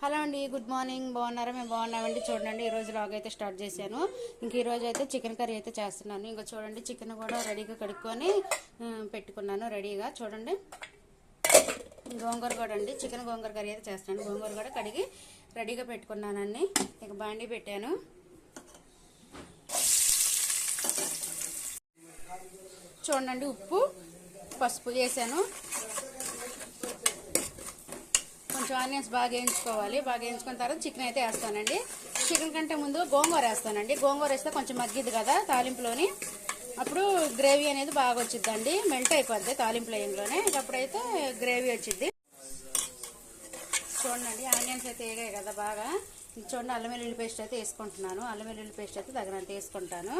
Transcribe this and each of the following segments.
Hello అండి good morning. బాగున్నారా? మేము బాగున్నామండి. చూడండి ఈరోజు లాగ్ అయితే స్టార్ట్ చేశాను. ఇంక ఈరోజు అయితే చికెన్ కర్రీ అయితే చేస్తున్నాను. ఇంకా చూడండి చికెన్ కూడా రెడీగా కడుక్కొని పెట్టుకున్నాను రెడీగా. చూడండి. గోంగూర కూడా అండి. చికెన్ గోంగూర కర్రీ అయితే చేస్తున్నాను. గోంగూర కూడా కడిగి రెడీగా పెట్టుకున్నానండి ఇక బాండీ పెట్టాను. చూడండి ఉప్పు పసుపు వేసాను. కొంచెం ఆనియన్స్ బాగా వేయించుకోవాలి. బాగా వేయించుకున్న తర్వాత చికెన్ అయితే వేస్తానండి. చికెన్ కంటే ముందు గోంగూర వేస్తానండి. గోంగూర వేస్తే కొంచెం మగ్గిద్ది కదా తాలింపులోని. అప్పుడు గ్రేవీ అనేది బాగా వచ్చిద్దండి. మెల్ట్ అయిపోద్ది తాలింపు లేయంలోనే అప్పుడైతే గ్రేవీ వచ్చింది చూడండి ఆనియన్స్ అయితే వేగాయి కదా బాగా. చూడండి అల్లం వెల్లుల్లి పేస్ట్ అయితే వేసుకుంటున్నాను. అల్లం వెల్లుల్లి పేస్ట్ అయితే తగినంత వేసుకుంటాను.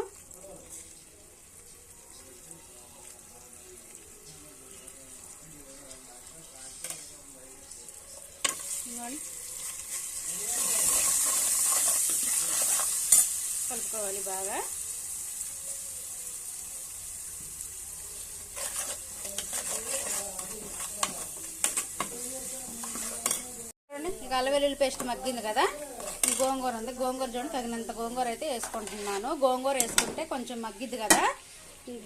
ఇదిగోండి. కలుపుకోవాలి బాగా. చూడండి ఇక వెల్లుల్లి పేస్ట్ మగ్గింది కదా. ఈ గోంగూర ఉంది. గోంగూర చూడండి తగినంత గోంగూర అయితే వేసుకుంటున్నాను. గోంగూర వేసుకుంటే కొంచెం మగ్గిద్ది కదా.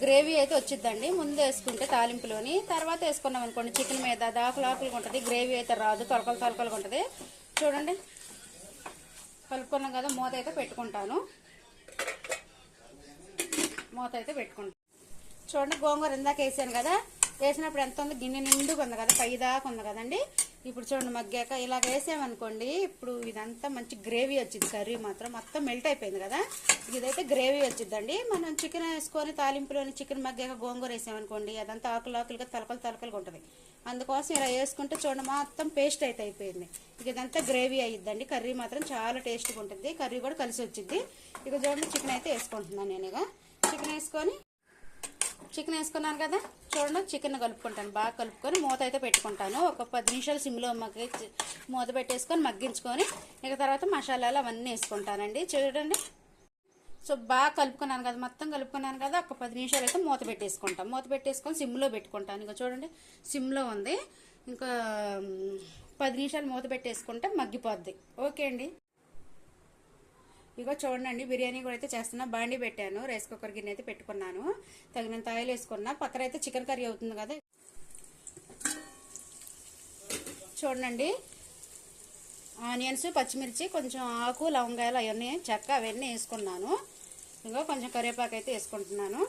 గ్రేవీ అయితే వచ్చిద్దండి. ముందు వేసుకుంటే తాలింపులోని. తర్వాత వేసుకున్నాం అనుకోండి చికెన్ మీద దాకులు ఆకులుగా ఉంటుంది గ్రేవీ అయితే రాదు తొలకలు తొలకలుగా ఉంటుంది. చూడండి కలుపుకున్నాం కదా మూత అయితే పెట్టుకుంటాను. మూత అయితే పెట్టుకుంటాను. చూడండి గోంగూర ఇందాక వేసాను కదా. వేసినప్పుడు ఎంత ఉంది గిన్నె నిండుగా ఉంది కదా పైదాకా ఉంది కదండి. ఇప్పుడు చూడండి మగ్గాక ఇలాగ వేసామనుకోండి ఇప్పుడు ఇదంతా మంచి గ్రేవీ వచ్చింది కర్రీ మాత్రం మొత్తం మెల్ట్ అయిపోయింది కదా. ఇదైతే గ్రేవీ వచ్చిందండి. మనం చికెన్ వేసుకొని తాలింపులోని చికెన్ మగ్గాక గోంగూర వేసామనుకోండి అదంతా ఆకులు ఆకులుగా తలకలు తలకలుగా ఉంటుంది. అందుకోసం ఇలా వేసుకుంటే చూడండి మొత్తం పేస్ట్ అయితే అయిపోయింది. ఇక ఇదంతా గ్రేవీ అయ్యిద్దండి కర్రీ మాత్రం చాలా టేస్ట్గా ఉంటుంది. కర్రీ కూడా కలిసి వచ్చింది. ఇక చూడండి చికెన్ అయితే వేసుకుంటున్నాను నేను ఇక. చికెన్ వేసుకొని చికెన్ వేసుకున్నాను కదా. చూడండి చికెన్ కలుపుకుంటాను. బాగా కలుపుకొని మూత అయితే పెట్టుకుంటాను. ఒక పది నిమిషాలు సిమ్లో మగ్గి మూత పెట్టేసుకొని మగ్గించుకొని ఇక తర్వాత మసాలాలు అవన్నీ వేసుకుంటానండి. చూడండి. సో బాగా కలుపుకున్నాను కదా మొత్తం కలుపుకున్నాను కదా ఒక పది నిమిషాలు అయితే మూత పెట్టేసుకుంటాం మూత పెట్టేసుకొని సిమ్లో పెట్టుకుంటాను. ఇంకా చూడండి సిమ్లో ఉంది. ఇంకా పది నిమిషాలు మూత పెట్టేసుకుంటే మగ్గిపోద్ది. ఓకే అండి. ఇగో చూడండి బిర్యానీ కూడా అయితే చేస్తున్నా. బాండి పెట్టాను. రైస్ కుక్కర్ గిన్నె అయితే పెట్టుకున్నాను. తగినంత ఆయిల్ వేసుకున్నా. పక్కన అయితే చికెన్ కర్రీ అవుతుంది కదా. చూడండి. ఆనియన్స్ పచ్చిమిర్చి కొంచెం ఆకు లవంగాయలు అవన్నీ చెక్క అవన్నీ వేసుకున్నాను. ఇగో కొంచెం కరివేపాకు అయితే వేసుకుంటున్నాను.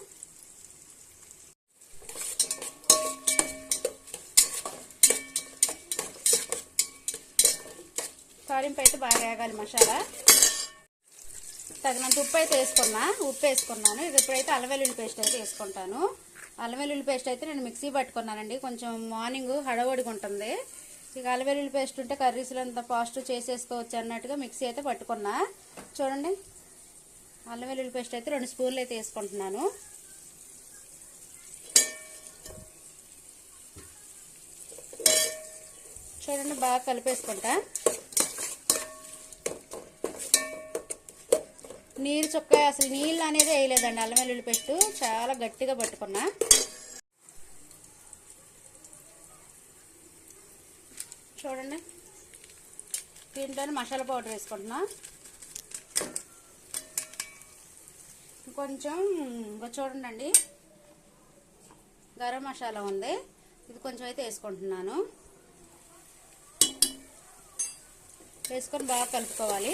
తాలింపు అయితే బాగా వేగాలి మసాలా. తగినంత ఉప్పు అయితే వేసుకున్నా ఉప్పు వేసుకున్నాను. ఇది ఇప్పుడైతే అల్లవెల్లుల్లి పేస్ట్ అయితే వేసుకుంటాను. అల్లవెల్లుల్లి పేస్ట్ అయితే నేను మిక్సీ పట్టుకున్నానండి. కొంచెం మార్నింగ్ హడవడిగా ఉంటుంది ఇక అల్లవెల్లుల్లి పేస్ట్ ఉంటే కర్రీస్లో అంత ఫాస్ట్ చేసేసుకోవచ్చు అన్నట్టుగా మిక్సీ అయితే పట్టుకున్నా. చూడండి. అల్లవెల్లుల్లి పేస్ట్ అయితే రెండు స్పూన్లు అయితే వేసుకుంటున్నాను. చూడండి బాగా కలిపేసుకుంటా. నీరు చుక్క అసలు నీళ్ళు అనేది వేయలేదండి. అల్లం వెల్లుల్లి పేస్ట్ చాలా గట్టిగా పట్టుకున్నా. చూడండి. దీంట్లో మసాలా పౌడర్ వేసుకుంటున్నా. కొంచెం ఇంకా చూడండి గరం మసాలా ఉంది. ఇది కొంచెం అయితే వేసుకుంటున్నాను. వేసుకొని బాగా కలుపుకోవాలి.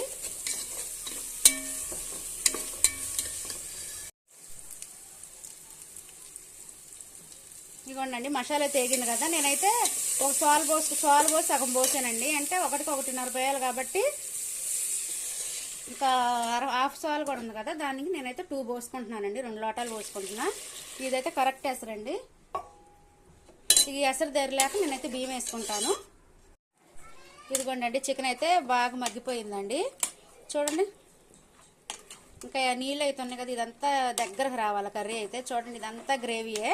ఇదిగోండి మసాలా తేగింది కదా. నేనైతే ఒక సోల్ పోసి సోల్ పోసి సగం పోసానండి. అంటే ఒకటికి ఒకటిన్నర పోయాలి కాబట్టి ఇంకా హాఫ్ సాల్ కూడా ఉంది కదా. దానికి నేనైతే టూ పోసుకుంటున్నానండి రెండు లోటాలు పోసుకుంటున్నా. ఇదైతే కరెక్ట్ ఎసరండి. ఈ ఎసరు తెరలేక నేనైతే బియ్యం వేసుకుంటాను. ఇదిగోండి చికెన్ అయితే బాగా మగ్గిపోయిందండి. చూడండి. ఇంకా నీళ్ళు అయితే ఉన్నాయి కదా ఇదంతా దగ్గరకు రావాలి కర్రీ అయితే. చూడండి ఇదంతా గ్రేవీయే.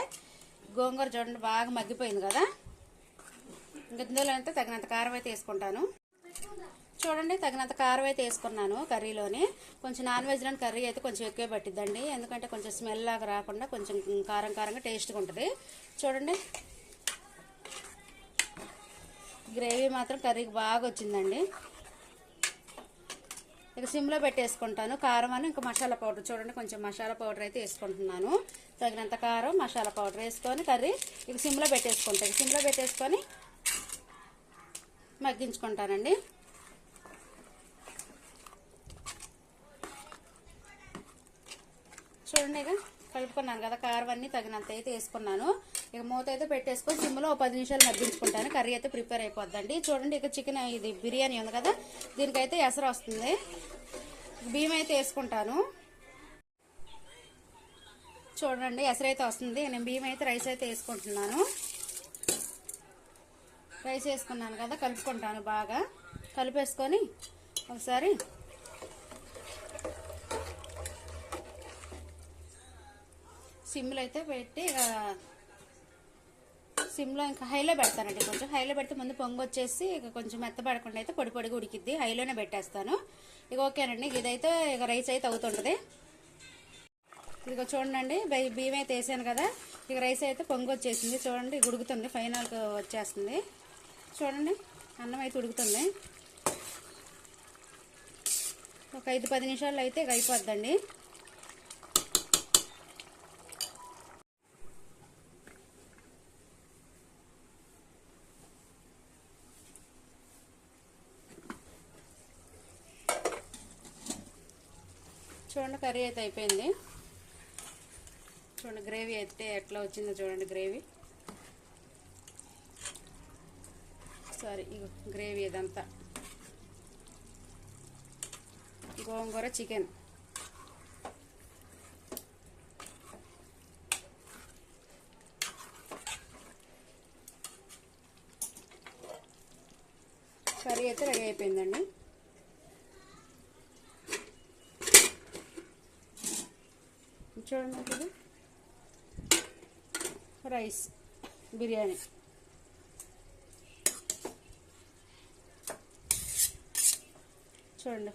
గోంగూర చూడండి బాగా మగ్గిపోయింది కదా. ఇందులో అయితే తగినంత కారం అయితే వేసుకుంటాను. చూడండి తగినంత కారం అయితే వేసుకున్నాను కర్రీలోని. కొంచెం నాన్ వెజ్లోని కర్రీ అయితే కొంచెం ఎక్కువ పట్టిద్దండి. ఎందుకంటే కొంచెం స్మెల్ లాగా రాకుండా కొంచెం కారం కారంగా టేస్ట్గా ఉంటుంది. చూడండి. గ్రేవీ మాత్రం కర్రీకి బాగా వచ్చిందండి. ఇక సిమ్లో పెట్టేసుకుంటాను. కారం అని ఇంకా మసాలా పౌడర్ చూడండి కొంచెం మసాలా పౌడర్ అయితే వేసుకుంటున్నాను. తగినంత కారం మసాలా పౌడర్ వేసుకొని కర్రీ ఇక సిమ్లో పెట్టేసుకుంటాను ఇక సిమ్లో పెట్టేసుకొని మగ్గించుకుంటానండి. చూడండి ఇక కలుపుకున్నాను కదా కారం అన్నీ తగినంత అయితే వేసుకున్నాను. ఇక మూత అయితే పెట్టేసుకొని సిమ్లో ఒక పది నిమిషాలు మగ్గించుకుంటాను. కర్రీ అయితే ప్రిపేర్ అయిపోద్దండి. చూడండి ఇక చికెన్ ఇది బిర్యానీ ఉంది కదా దీనికైతే ఎసరు వస్తుంది. బియ్యం అయితే వేసుకుంటాను. చూడండి ఎసరు అయితే వస్తుంది. నేను బియ్యం అయితే రైస్ అయితే వేసుకుంటున్నాను. రైస్ వేసుకున్నాను కదా కలుపుకుంటాను బాగా. కలిపేసుకొని ఒకసారి సిమ్లు అయితే పెట్టి ఇక సిమ్లో ఇంకా హైలో పెడతానండి. కొంచెం హైలో పెడితే ముందు పొంగు వచ్చేసి ఇక కొంచెం మెత్తపడకుండా అయితే పొడి పొడిగా ఉడికిద్ది. హైలోనే పెట్టేస్తాను. ఇక ఓకేనండి. ఇదైతే ఇక రైస్ అయితే అవుతుంటుంది. ఇక చూడండి. బియ్యం అయితే వేసాను కదా. ఇక రైస్ అయితే పొంగు వచ్చేసింది. చూడండి. ఉడుకుతుంది. ఫైనల్ వచ్చేస్తుంది. చూడండి. అన్నం అయితే ఉడుకుతుంది. ఒక ఐదు పది నిమిషాల్లో అయితే ఇక అయిపోద్దండి. చూడండి కర్రీ అయితే అయిపోయింది. చూడండి గ్రేవీ అయితే ఎట్లా వచ్చిందో చూడండి గ్రేవీ. సారీ ఇగో గ్రేవీ ఇదంతా. గోంగూర చికెన్. కర్రీ అయితే రెడీ అయిపోయిందండి. చూడండి ఇది రైస్ బిర్యానీ. చూడండి.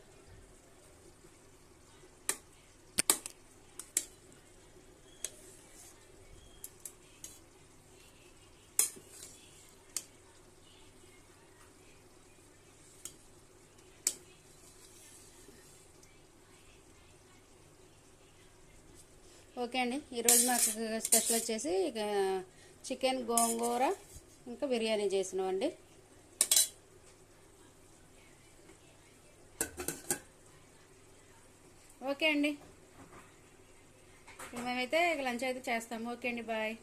ఓకే అండి. ఈరోజు మాకు స్పెషల్ వచ్చేసి ఇక చికెన్ గోంగూర ఇంకా బిర్యానీ చేసినామండి. ఓకే అండి. మేమైతే లంచ్ అయితే చేస్తాము. ఓకే అండి. బాయ్.